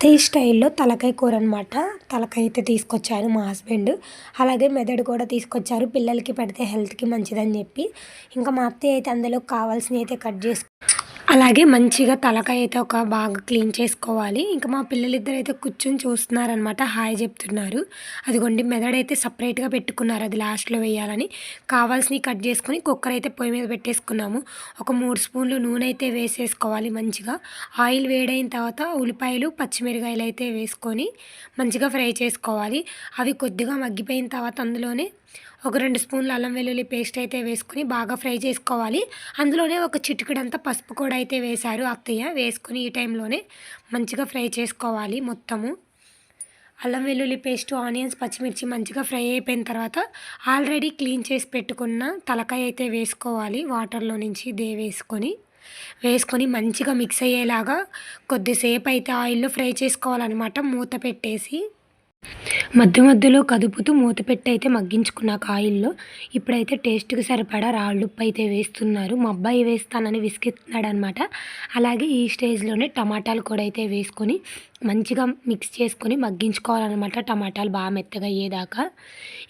అత్తయ్య స్టైల్లో తలకాయ కూర అనమాట తలకాయ అయితే తీసుకొచ్చారు మా హస్బెండ్. అలాగే మెదడు కూడా తీసుకొచ్చారు. పిల్లలకి పెడితే హెల్త్కి మంచిదని చెప్పి. ఇంకా మా అత్తయ్య అయితే అందులో కావాల్సినవి అయితే కట్ చేసు అలాగే మంచిగా తలకాయ అయితే ఒక బాగా క్లీన్ చేసుకోవాలి. ఇంకా మా పిల్లలిద్దరు అయితే కూర్చొని చూస్తున్నారనమాట హాయ్ చెప్తున్నారు. అదిగోండి మెదడైతే సపరేట్గా పెట్టుకున్నారు. అది లాస్ట్లో వేయాలని. కావాల్సినవి కట్ చేసుకొని కుక్కర్ అయితే పొయ్యి మీద పెట్టేసుకున్నాము. ఒక మూడు స్పూన్లు నూనె అయితే వేసేసుకోవాలి మంచిగా. ఆయిల్ వేడైన తర్వాత ఉల్లిపాయలు పచ్చిమిరకాయలు అయితే వేసుకొని మంచిగా ఫ్రై చేసుకోవాలి. అవి కొద్దిగా మగ్గిపోయిన తర్వాత అందులోనే ఒక రెండు స్పూన్లు అల్లం వెల్లుల్లి పేస్ట్ అయితే వేసుకొని బాగా ఫ్రై చేసుకోవాలి. అందులోనే ఒక చిటికడంతా పసుపు కూడా అయితే వేశారు అత్తయ్య. వేసుకొని ఈ టైంలోనే మంచిగా ఫ్రై చేసుకోవాలి మొత్తము. అల్లం వెల్లుల్లి పేస్ట్ ఆనియన్స్ పచ్చిమిర్చి మంచిగా ఫ్రై అయిపోయిన తర్వాత ఆల్రెడీ క్లీన్ చేసి పెట్టుకున్న తలకాయ అయితే వేసుకోవాలి వాటర్లో నుంచి దే వేసుకొని. వేసుకొని మంచిగా మిక్స్ అయ్యేలాగా కొద్దిసేపు అయితే ఆయిల్లో ఫ్రై చేసుకోవాలన్నమాట మూత పెట్టేసి. మధ్య మధ్యలో కదుపుతూ మూత పెట్టి అయితే మగ్గించుకున్నాక ఆయిల్లో. ఇప్పుడైతే టేస్ట్కి సరిపడా రాళ్ళుప్పు అయితే వేస్తున్నారు. మా అబ్బాయి వేస్తానని విసిగిస్తున్నాడు అనమాట అలాగే ఈ స్టేజ్లోనే టమాటాలు కూడా అయితే వేసుకొని మంచిగా మిక్స్ చేసుకొని మగ్గించుకోవాలన్నమాట. టమాటాలు బాగా మెత్తగా అయ్యేదాకా.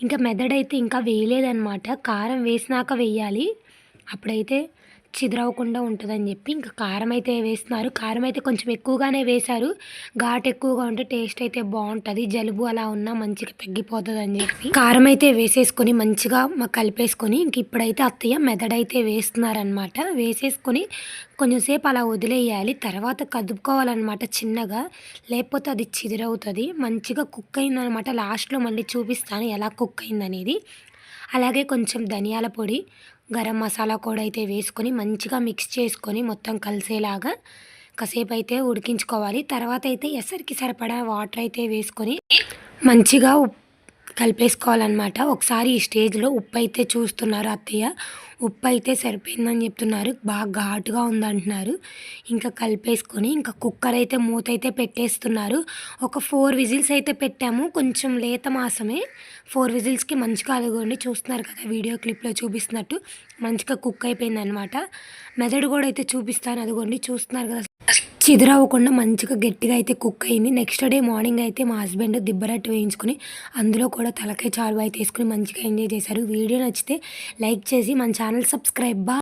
ఇంకా మెదడైతే ఇంకా వేయలేదన్నమాట. కారం వేసినాక వేయాలి. అప్పుడైతే చిదరవకుండా ఉంటుందని చెప్పి ఇంకా కారం అయితే వేస్తున్నారు. కారం అయితే కొంచెం ఎక్కువగానే వేశారు. ఘాట్ ఎక్కువగా ఉంటే టేస్ట్ అయితే బాగుంటుంది. జలుబు అలా ఉన్నా మంచిగా తగ్గిపోతుంది అని చెప్పి కారం అయితే వేసేసుకొని మంచిగా కలిపేసుకొని ఇంక ఇప్పుడైతే అత్తయ్య మెదడైతే వేస్తున్నారనమాట వేసేసుకొని కొంచెంసేపు అలా వదిలేయాలి. తర్వాత కదుపుకోవాలన్నమాట చిన్నగా. లేకపోతే అది చిదిరవుతుంది. మంచిగా కుక్ అయిందనమాట లాస్ట్లో మళ్ళీ చూపిస్తాను ఎలా కుక్ అయిందనేది. అలాగే కొంచెం ధనియాల పొడి గరం మసాలా కూడా అయితే వేసుకొని మంచిగా మిక్స్ చేసుకొని మొత్తం కలిసేలాగా కాసేపు అయితే ఉడికించుకోవాలి. తర్వాత అయితే ఎసరికి సరిపడా వాటర్ అయితే వేసుకొని మంచిగా కలిపేసుకోవాలన్నమాట. ఒకసారి ఈ స్టేజ్లో ఉప్పు అయితే చూస్తున్నారు అత్తయ్య. ఉప్పు అయితే సరిపోయిందని చెప్తున్నారు. బాగా ఘాటుగా ఉందంటున్నారు. ఇంకా కలిపేసుకొని ఇంకా కుక్కర్ అయితే మూత అయితే పెట్టేస్తున్నారు. ఒక ఫోర్ విజిల్స్ అయితే పెట్టాము. కొంచెం లేత మాసమే. ఫోర్ విజిల్స్కి మంచిగా అదిగోండి చూస్తున్నారు కదా వీడియో క్లిప్లో చూపిస్తున్నట్టు. మంచిగా కుక్ అయిపోయింది అనమాట మెదడు కూడా అయితే చూపిస్తాను. అదిగోండి చూస్తున్నారు కదా చిదురవ్వకుండా మంచిగా గట్టిగా అయితే కుక్ అయింది. నెక్స్ట్ డే మార్నింగ్ అయితే మా హస్బెండ్ దిబ్బరట్టు వేయించుకుని అందులో కూడా తలకాయ చారు అయితే వేసుకుని మంచిగా ఎంజాయ్ చేశారు. వీడియో నచ్చితే లైక్ చేసి మన ఛానల్ సబ్స్క్రైబ్ బా